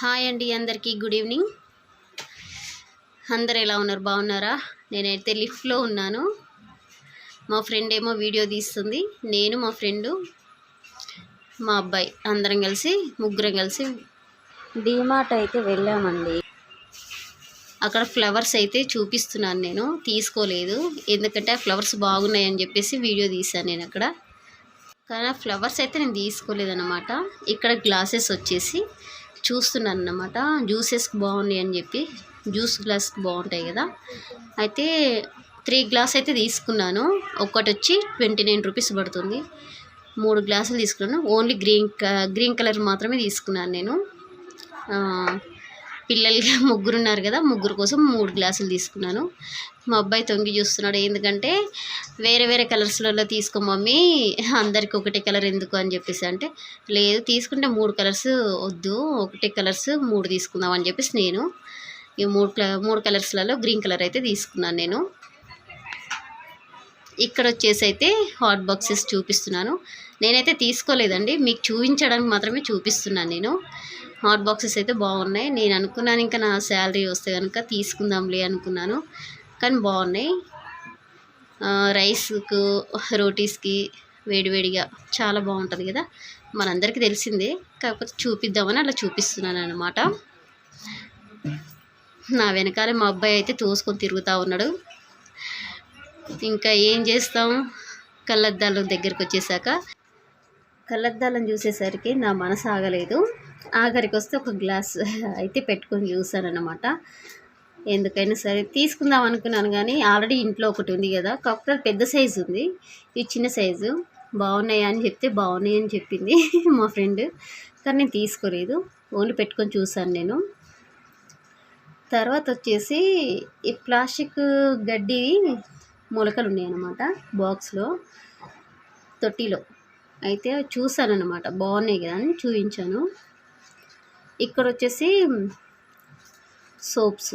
Hi అండి అందరికీ good evening. అందరు ఎలా ఉన్నారు? బాగున్నారా? నేనైతే లిఫ్ట్లో ఉన్నాను. మా ఫ్రెండ్ ఏమో వీడియో తీస్తుంది. నేను మా ఫ్రెండు మా అబ్బాయి అందరం కలిసి ముగ్గురం కలిసి డీమార్ట్ అయితే వెళ్ళామండి. అక్కడ ఫ్లవర్స్ అయితే చూపిస్తున్నాను నేను. తీసుకోలేదు. ఎందుకంటే ఆ ఫ్లవర్స్ బాగున్నాయని చెప్పేసి వీడియో తీశాను నేను అక్కడ. కానీ ఆ ఫ్లవర్స్ అయితే నేను తీసుకోలేదన్నమాట. ఇక్కడ గ్లాసెస్ వచ్చేసి చూస్తున్నాను అన్నమాట జ్యూసెస్కి బాగున్నాయి అని చెప్పి. జ్యూస్ గ్లాస్కి బాగుంటాయి కదా. అయితే త్రీ గ్లాస్ అయితే తీసుకున్నాను. ఒక్కటి వచ్చి ట్వంటీ నైన్ రూపీస్ పడుతుంది. మూడు గ్లాసులు తీసుకున్నాను. ఓన్లీ గ్రీన్ క- గ్రీన్ కలర్ మాత్రమే తీసుకున్నాను నేను. పిల్లలకి పిల్లలు ముగ్గురు ఉన్నారు కదా ముగ్గురు కోసం మూడు గ్లాసులు తీసుకున్నాను. మా అబ్బాయి తొంగి చూస్తున్నాడు ఎందుకంటే వేరే వేరే కలర్స్లలో తీసుకో మమ్మీ అందరికి ఒకటే కలర్ ఎందుకు? అని చెప్పేసి అంటే లేదు తీసుకుంటే మూడు కలర్స్ వద్దు ఒకటే కలర్స్ మూడు తీసుకుందాం అని చెప్పేసి నేను ఈ మూడు మూడు కలర్స్లలో గ్రీన్ కలర్ అయితే తీసుకున్నాను నేను. ఇక్కడ వచ్చేసి అయితే హాట్ బాక్సెస్ చూపిస్తున్నాను. నేనైతే తీసుకోలేదండి. మీకు చూపించడానికి మాత్రమే చూపిస్తున్నాను నేను. హాట్ బాక్సెస్ అయితే బాగున్నాయి. నేను అనుకున్నాను ఇంకా నా శాలరీ వస్తే కనుక తీసుకుందాంలే అనుకున్నాను. కానీ బాగున్నాయి. రైస్కు రోటీస్కి వేడివేడిగా చాలా బాగుంటుంది కదా. మనందరికీ తెలిసిందే. కాకపోతే చూపిద్దామని అలా చూపిస్తున్నాను అనమాట నా వెనకాలే మా అబ్బాయి అయితే తోసుకొని తిరుగుతూ ఉన్నాడు. ఇంకా ఏం చేస్తాం? కళ్ళద్దాలు దగ్గరికి వచ్చేసాక కళ్ళద్దాలను చూసేసరికి నా మనసు ఆగలేదు. ఆఖరికి వస్తే ఒక గ్లాస్ అయితే పెట్టుకొని చూసానన్నమాట ఎందుకైనా సరే తీసుకుందాం అనుకున్నాను కానీ ఆల్రెడీ ఇంట్లో ఒకటి ఉంది కదా. కాకపోతే పెద్ద సైజు ఉంది. ఇది చిన్న సైజు. బాగున్నాయా అని చెప్తే బాగున్నాయి అని చెప్పింది మా ఫ్రెండ్. కానీ నేను తీసుకోలేదు. ఓన్లీ పెట్టుకొని చూసాను నేను. తర్వాత వచ్చేసి ఈ ప్లాస్టిక్ గడ్డి మొలకలు ఉన్నాయన్నమాట. బాక్స్లో. తొట్టిలో. అయితే చూసాను అనమాట బాగున్నాయి కదా అని చూపించాను. ఇక్కడ వచ్చేసి సోప్స్.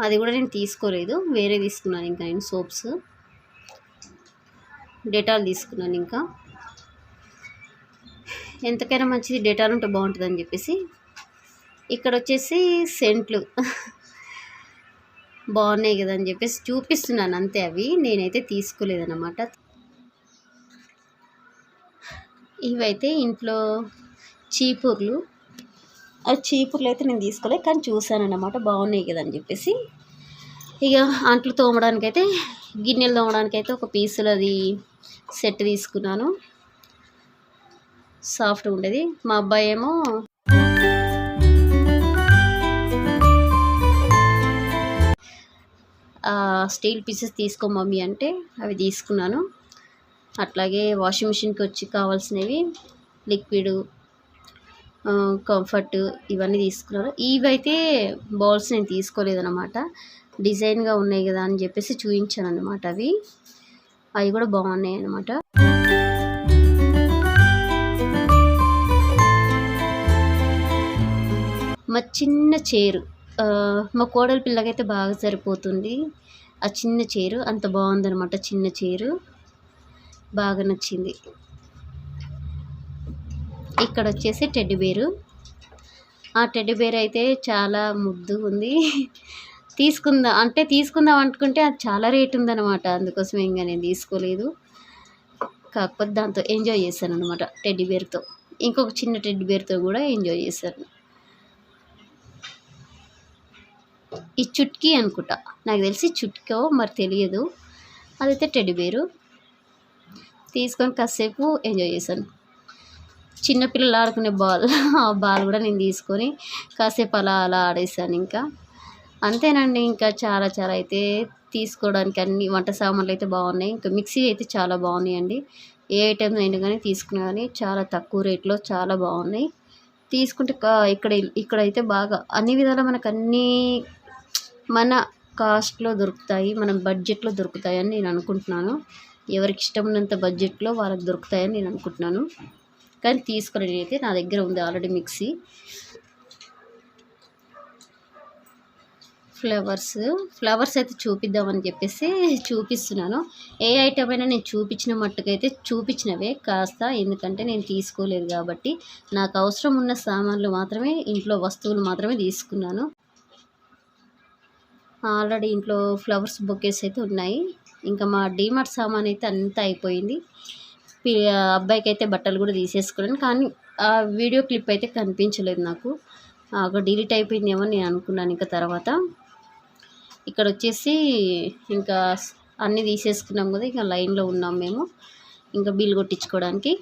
అది కూడా నేను తీసుకోలేదు. వేరే తీసుకున్నాను ఇంకా నేను సోప్స్. డెటాల్ తీసుకున్నాను ఇంకా. ఎంతకైనా మంచిది డెటాల్ ఉంటే బాగుంటుందని చెప్పేసి. ఇక్కడ వచ్చేసి సెంట్లు. బాగున్నాయి కదా అని చెప్పేసి చూపిస్తున్నాను అంతే అవి. నేనైతే తీసుకోలేదన్నమాట. ఇవైతే ఇంట్లో చీపుర్లు. అది చీపుర్లు అయితే నేను తీసుకోలేదు కానీ చూశాను అన్నమాట బాగున్నాయి కదా అని చెప్పేసి. ఇక అంట్లు తోమడానికి అయితే గిన్నెలు తోమడానికి అయితే ఒక పీసులు అది సెట్ తీసుకున్నాను. సాఫ్ట్ ఉండేది. మా అబ్బాయి ఏమో స్టీల్ పీసెస్ తీసుకో మమ్మీ అంటే అవి తీసుకున్నాను. అట్లాగే వాషింగ్ మిషన్కి వచ్చి కావాల్సినవి లిక్విడ్ కంఫర్ట్ ఇవన్నీ తీసుకున్నారు. ఇవైతే బౌల్స్ నేను తీసుకోలేదన్నమాట. డిజైన్గా ఉన్నాయి కదా అని చెప్పేసి చూపించాను అనమాట అవి. అవి కూడా బాగున్నాయి అనమాట మా చిన్న చైరు మా కోడలి పిల్లకైతే బాగా సరిపోతుంది. ఆ చిన్న చైరు అంత బాగుందనమాట చిన్న చీరు. బాగా నచ్చింది. ఇక్కడ వచ్చేసి టెడ్డి బేరు. ఆ టెడ్డి బేర్ అయితే చాలా ముద్దు ఉంది తీసుకుందాం అంటే తీసుకుందాం అనుకుంటే అది చాలా రేట్ ఉందన్నమాట అందుకోసం ఇంకా నేను తీసుకోలేదు. కాకపోతే దాంతో ఎంజాయ్ చేశాను అనమాట టెడ్డి బేర్తో. ఇంకొక చిన్న టెడ్డి బేర్తో కూడా ఎంజాయ్ చేశాను. ఈ చుట్కీ అనుకుంటా. నాకు తెలిసి చుట్కో మరి తెలియదు. అదైతే టెడ్డి బేరు. తీసుకొని కాసేపు ఎంజాయ్ చేశాను. చిన్నపిల్లలు ఆడుకునే బాల్ ఆ బాల్ కూడా నేను తీసుకొని కాసేపు అలా అలా ఆడేసాను ఇంకా. అంతేనండి ఇంకా చాలా చాలా అయితే తీసుకోవడానికి అన్ని వంట సామాన్లు అయితే బాగున్నాయి. ఇంకా మిక్సీ అయితే చాలా బాగున్నాయండి. ఏ ఐటెం అయినా కానీ తీసుకున్నా కానీ చాలా తక్కువ రేట్లో చాలా బాగున్నాయి. తీసుకుంటే కా- ఇక్కడ ఇక్కడైతే బాగా అన్ని విధాలు మనకు అన్నీ మన కాస్ట్లో దొరుకుతాయి మన బడ్జెట్లో దొరుకుతాయని నేను అనుకుంటున్నాను. ఎవరికి ఇష్టం ఉన్నంత బడ్జెట్లో వాళ్ళకి దొరుకుతాయని నేను అనుకుంటున్నాను. కానీ తీసుకుని అయితే నా దగ్గర ఉంది ఆల్రెడీ మిక్సీ. ఫ్లవర్స్ ఫ్లవర్స్ అయితే చూపిద్దామని చెప్పేసి చూపిస్తున్నాను. ఏ ఐటమ్ అయినా నేను చూపించిన మట్టుకైతే చూపించినవే కాస్త ఎందుకంటే నేను తీసుకోలేదు కాబట్టి. నాకు అవసరం ఉన్న సామాన్లు మాత్రమే ఇంట్లో వస్తువులు మాత్రమే తీసుకున్నాను. ఆల్రెడీ ఇంట్లో ఫ్లవర్స్ బొకేస్ అయితే ఉన్నాయి. ఇంకా మా డీమార్ట్ సామాన్ అయితే అంతా అయిపోయింది. అబ్బాయికి అయితే బట్టలు కూడా తీసేసుకున్నాను. కానీ ఆ వీడియో క్లిప్ అయితే కనిపించలేదు నాకు. ఒక డిలీట్ అయిపోయిందేమో నేను అనుకున్నాను ఇంకా తర్వాత. ఇక్కడ వచ్చేసి ఇంకా అన్నీ తీసేసుకున్నాం కదా ఇంకా లైన్లో ఉన్నాం మేము. ఇంకా బిల్ కొట్టించుకోవడానికి.